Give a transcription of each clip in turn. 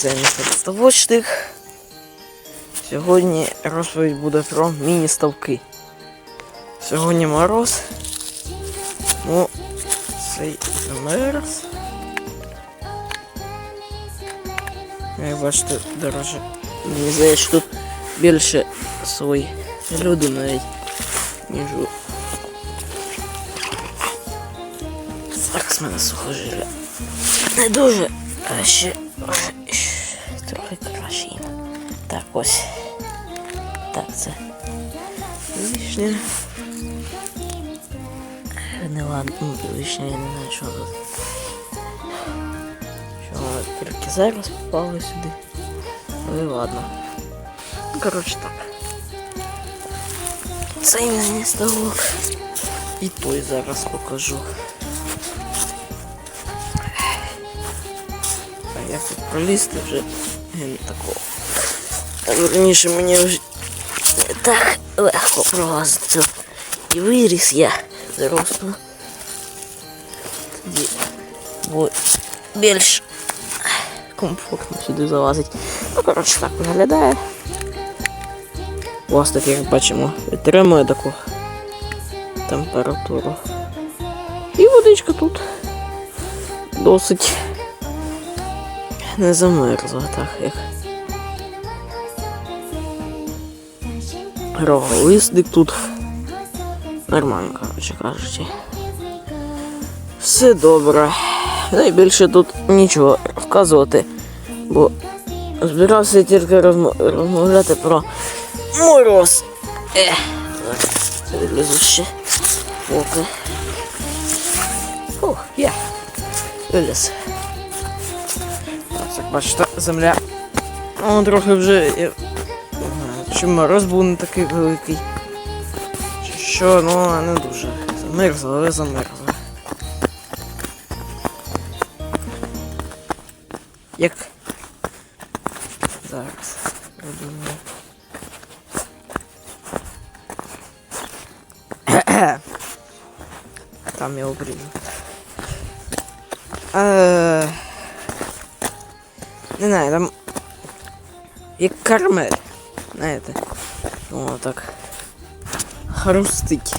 це містер Ставочник. Сьогодні розповідь буде про міні-ставки. Сьогодні мороз. Ну, цей замерз. Як бачите, дороже. Мені здається, що тут більше свої люди навіть, ніж у Зараз в мене сухожилля. Не дуже, а ще, ще трохи краще. Так, ось. Так, це вишня. Не ладно, ну, вишня, я не знаю, що тут. Що тільки зараз попала сюди. Ну і ладно. Ну, коротше так. Цей мені ставок. І той зараз покажу. А як тут пролізти вже такого. Та верніше мені вже так легко пролазити. І виріс я зросло. Тоді більш комфортно сюди залазить. Ну, коротше, так виглядає. Пластик, як бачимо, підтримує таку температуру. І водичка тут досить не замерзла так як. Роголистик тут. Нормально, коротше кажучи. Все добре. Найбільше тут нічого розказувати, бо збирався тільки розмо- розмовляти про мороз. Це відлізу ще. Поки. Ух, є. Виліз. Як бачите, земля. Ну, трохи вже. Знаю, Чи мороз був не такий великий. Чи що, ну не дуже. Замерзло, але замерзло. Як. Зараз. думаю. Там я обрізав. Не знаю, там як карамель. Знаєте. Воно так хрустить.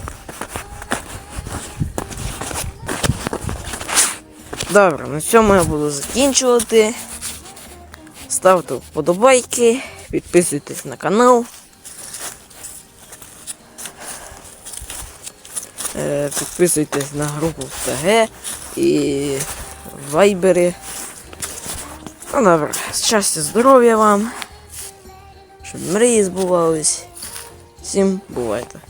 Добре, на цьому я буду закінчувати. Ставте вподобайки, підписуйтесь на канал. Е, Підписуйтесь на групу в ТГ і в Вайбері. Ну добре, щастя, здоров'я вам. Щоб мрії збувались. Всім бувайте.